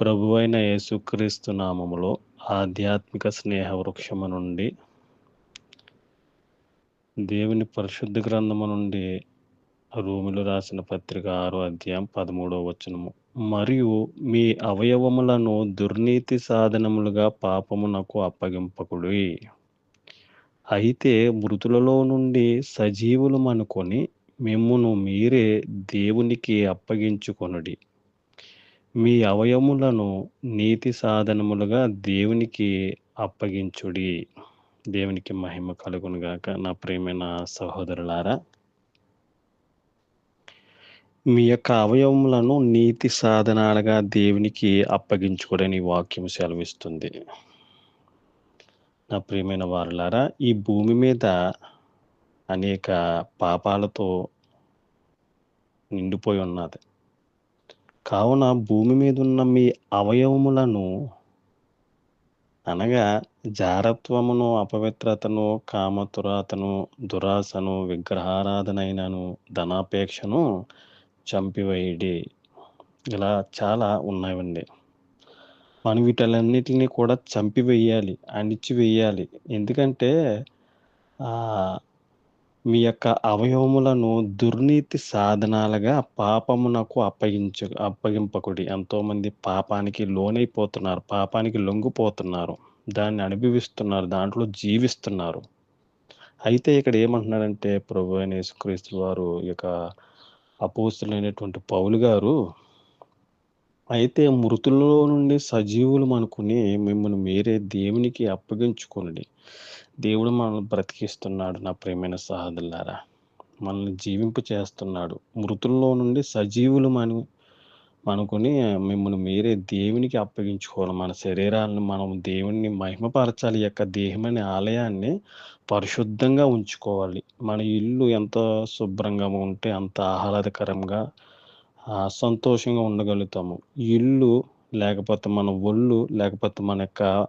ప్రభువైన యేసుక్రీస్తు నామములో ఆధ్యాత్మిక స్నేహ వృక్షము నుండి దేవుని పరిశుద్ధ గ్రంథము నుండి రూములు రాసిన పత్రిక ఆరో అధ్యాయం పదమూడవ వచనము. మరియు మీ అవయవములను దుర్నీతి సాధనములుగా పాపమునకు అప్పగింపకుడి. అయితే మృతులలో నుండి సజీవులు అనుకొని మిమ్మును మీరే దేవునికి అప్పగించుకొనుడి. మీ అవయములను నీతి సాధనములుగా దేవునికి అప్పగించుడి. దేవునికి మహిమ కలుగునుగాక నా ప్రియమైన సహోదరులారా మీ యొక్క అవయవములను నీతి సాధనాలుగా దేవునికి అప్పగించుకోడని వాక్యం సెలవిస్తుంది. నా ప్రియమైన వారులారా ఈ భూమి మీద అనేక పాపాలతో నిండిపోయి ఉన్నది. కావున భూమి మీద ఉన్న మీ అవయవములను అనగా జారత్వమును అపవిత్రతను కామతురాతను దురాశను విగ్రహారాధనైనను ధనాపేక్షను చంపివేయడి. ఇలా చాలా ఉన్నాయండి. మనం వీటన్నిటిని కూడా చంపివేయాలి అణిచివేయాలి. ఎందుకంటే మీ యొక్క అవయవములను దుర్నీతి సాధనాలుగా పాపమునకు అప్పగించు అప్పగింపకుడి. ఎంతోమంది పాపానికి లోనైపోతున్నారు పాపానికి లొంగిపోతున్నారు దాన్ని అనుభవిస్తున్నారు దాంట్లో జీవిస్తున్నారు. అయితే ఇక్కడ ఏమంటున్నారంటే ప్రభు అయిన యేసుక్రీస్తు వారు ఇక అపోస్తులైనటువంటి పౌలు గారు అయితే మృతుల్లో నుండి సజీవులు అనుకుని మిమ్మల్ని మీరే దేవునికి అప్పగించుకోండి దేవుడు మనల్ని బ్రతికిస్తున్నాడు నా ప్రేమైన సహోదరులారా. మనల్ని జీవింపు చేస్తున్నాడు. మృతుల్లో నుండి సజీవులు మనం అనుకుని మిమ్మల్ని మీరే దేవునికి అప్పగించుకోవాలి. మన శరీరాలను మనం దేవుణ్ణి మహిమపరచాలి. యొక్క దేహమైన ఆలయాన్ని పరిశుద్ధంగా ఉంచుకోవాలి. మన ఇల్లు ఎంత శుభ్రంగా ఉంటే అంత ఆహ్లాదకరంగా సంతోషంగా ఉండగలుగుతాము. ఇల్లు లేకపోతే మన ఒళ్ళు లేకపోతే మన యొక్క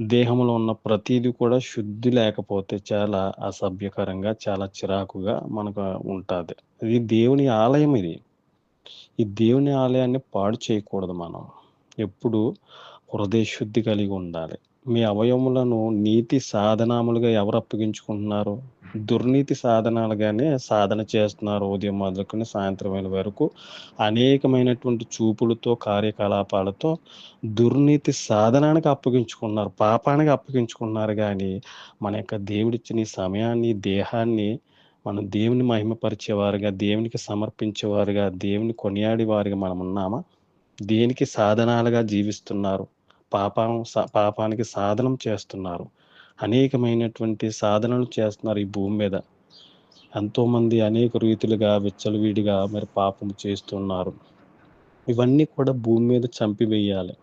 దేహంలో ఉన్న ప్రతిదీ కూడా శుద్ధి లేకపోతే చాలా అసభ్యకరంగా చాలా చిరాకుగా మనకు ఉంటుంది. ఇది దేవుని ఆలయం ఇది. ఈ దేవుని ఆలయాన్ని పాడు చేయకూడదు మనం. ఎప్పుడు హృదయ శుద్ధి కలిగి ఉండాలి. మీ అవయములను నీతి సాధనాములుగా ఎవరు అప్పగించుకుంటున్నారు? దుర్నీతి సాధనాలుగానే సాధన చేస్తున్నారు ఉదయం మొదలుకొని సాయంత్రం వరకు. అనేకమైనటువంటి చూపులతో కార్యకలాపాలతో దుర్నీతి సాధనానికి అప్పగించుకున్నారు పాపానికి అప్పగించుకున్నారు కానీ మన యొక్క దేవుడిచ్చిన సమయాన్ని దేహాన్ని మనం దేవుని మహిమపరిచేవారుగా దేవునికి సమర్పించేవారుగా దేవుని కొనియాడేవారుగా మనం ఉన్నామా దేనికి సాధనాలుగా జీవిస్తున్నారు? పాపం పాపానికి సాధనం చేస్తున్నారు. అనేకమైనటువంటి సాధనలు చేస్తున్నారు ఈ భూమి మీద. ఎంతోమంది అనేక రీతులుగా విచ్చలవిడిగా మరి పాపం చేస్తున్నారు. ఇవన్నీ కూడా భూమి మీద చంపివేయాలి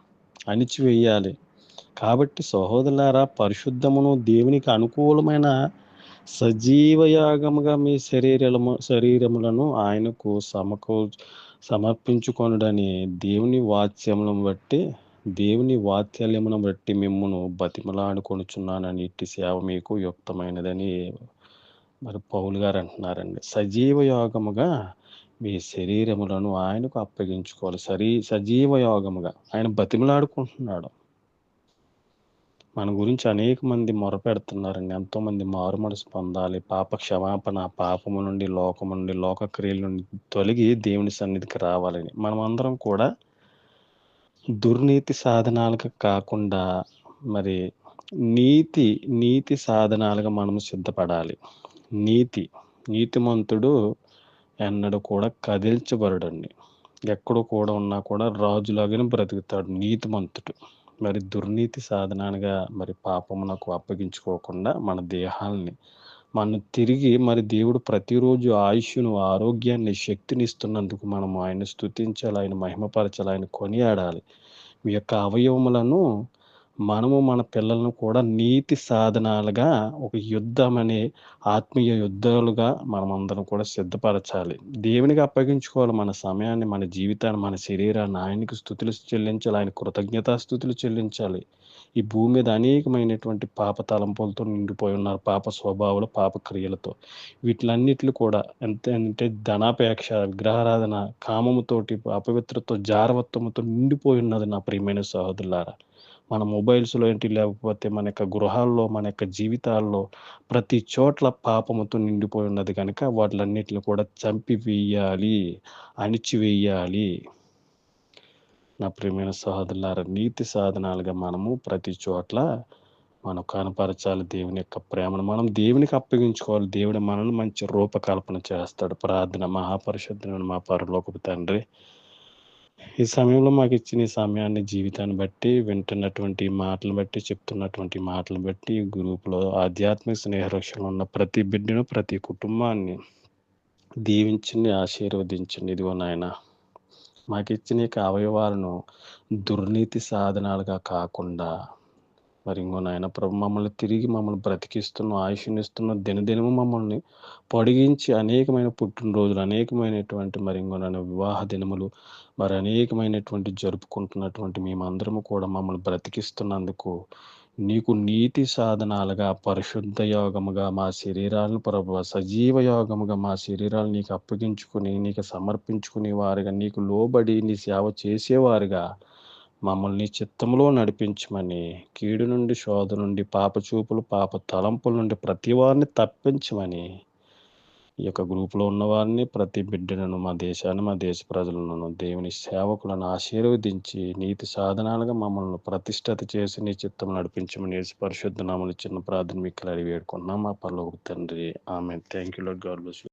అణిచివేయాలి. కాబట్టి సహోదరులారా పరిశుద్ధమును దేవునికి అనుకూలమైన సజీవయాగముగా మీ శరీరము శరీరములను ఆయనకు సమకూ సమర్పించుకొనుడని దేవుని వాత్స్యములను బట్టి దేవుని వాత్సల్యమును బట్టి మిమ్మును బతిమలాడుకొనుచున్నానని ఇట్టి సేవ మీకు యుక్తమైనదని మరి పౌలు గారు అంటున్నారండి. సజీవ యోగముగా మీ శరీరములను ఆయనకు అప్పగించుకోవాలి. సరీ సజీవ యోగముగా ఆయన బతిమలాడుకుంటున్నాడు. మన గురించి అనేక మంది మొరపెడుతున్నారండి. ఎంతోమంది మారు మనసు పొందాలి పాప క్షమాపణ పాపము నుండి లోకము నుండి లోక క్రియల నుండి తొలగి దేవుని సన్నిధికి రావాలని. మనం అందరం కూడా దుర్నీతి సాధనాలకు కాకుండా మరి నీతి నీతి సాధనాలుగా మనం సిద్ధపడాలి. నీతి నీతిమంతుడు ఎన్నడూ కూడా కదిల్చబడడండి. ఎక్కడ కూడా ఉన్నా కూడా రాజులాగానే బ్రతుకుతాడు నీతిమంతుడు. మరి దుర్నీతి సాధనాలుగా మరి పాపమునకు అప్పగించుకోకుండా మన దేహాల్ని మనం తిరిగి మరి దేవుడు ప్రతిరోజు ఆయుష్ను ఆరోగ్యాన్ని శక్తిని ఇస్తున్నందుకు మనం ఆయన స్థుతించాలి ఆయన మహిమపరచాలి ఆయన కొనియాడాలి. మీ యొక్క అవయవములను మనము మన పిల్లలను కూడా నీతి సాధనాలుగా ఒక యుద్ధం అనే ఆత్మీయ యుద్ధాలుగా మనమందరం కూడా సిద్ధపరచాలి. దేవునికి అప్పగించుకోవాలి మన సమయాన్ని మన జీవితాన్ని మన శరీరాన్ని. ఆయనకి స్థుతులు చెల్లించాలి ఆయన కృతజ్ఞతా స్థుతులు చెల్లించాలి. ఈ భూమి మీద అనేకమైనటువంటి పాప తలంపులతో నిండిపోయి ఉన్నారు పాప స్వభావాలు పాప క్రియలతో. వీటిలన్నిట్లు కూడా ఎంత అంటే ధనాపేక్ష విగ్రహారాధన కామముతోటి అపవిత్రతో జారవత్వముతో నిండిపోయి ఉన్నది నా ప్రియమైన సహోదరులారా. మన మొబైల్స్లో ఏంటి? లేకపోతే మన యొక్క గృహాల్లో మన యొక్క జీవితాల్లో ప్రతి చోట్ల పాపముతో నిండిపోయి ఉన్నది కనుక వాటిలన్నిటిని కూడా చంపివేయాలి అణిచివేయాలి. నా ప్రియమైన సహోదరులారా నీతి సాధనాలుగా మనము ప్రతి చోట్ల మనం కనపరచాలి దేవుని యొక్క ప్రేమను. మనం దేవునికి అప్పగించుకోవాలి. దేవుడు మనల్ని మంచి రూపకల్పన చేస్తాడు. ప్రార్థన మహాపరిశుద్ధుని మా పరలోకపు తండ్రి ఈ సమయంలో మాకు ఇచ్చిన ఈ సమయాన్ని జీవితాన్ని బట్టి వింటున్నటువంటి మాటలు బట్టి చెప్తున్నటువంటి మాటలు బట్టి ఈ గ్రూపులో ఆధ్యాత్మిక స్నేహరక్షణలో ఉన్న ప్రతి బిడ్డను ప్రతి కుటుంబాన్ని దీవించండి ఆశీర్వదించండి. ఇదిగో నాయన మాకు ఇచ్చిన ఈ అవయవాలను దుర్నీతి సాధనాలుగా కాకుండా మరి ఇంకో నాయన ప్రభు మమ్మల్ని తిరిగి మమ్మల్ని బ్రతికిస్తున్న ఆయుష్నిస్తున్న దినదినము మమ్మల్ని పొడిగించి అనేకమైన పుట్టినరోజులు అనేకమైనటువంటి మరి ఇంకో నాయన వివాహ దినములు మరి అనేకమైనటువంటి జరుపుకుంటున్నటువంటి మేమందరము కూడా మమ్మల్ని బ్రతికిస్తున్నందుకు నీకు నీతి సాధనాలుగా పరిశుద్ధ యోగముగా మా శరీరాలను ప్రభు సజీవ యోగముగా మా శరీరాలు నీకు అప్పగించుకుని నీకు సమర్పించుకునే వారుగా నీకు లోబడి నీ సేవ చేసేవారుగా మమ్మల్ని చిత్తములో నడిపించమని కీడు నుండి శోధ నుండి పాప చూపులు పాప తలంపుల నుండి ప్రతి వారిని తప్పించమని ఈ యొక్క గ్రూపులో ఉన్నవారిని ప్రతి బిడ్డలను మా దేశాన్ని మా దేశ ప్రజలను దేవుని సేవకులను ఆశీర్వదించి నీతి సాధనాలుగా మమ్మల్ని ప్రతిష్టత చేసి నీ చిత్తం నడిపించమని పరిశుద్ధ నామలు చిన్న ప్రార్థన మీకు అడిగి వేడుకున్నాం మా పర్లోకి తండ్రి. ఆమె thank you Lord God bless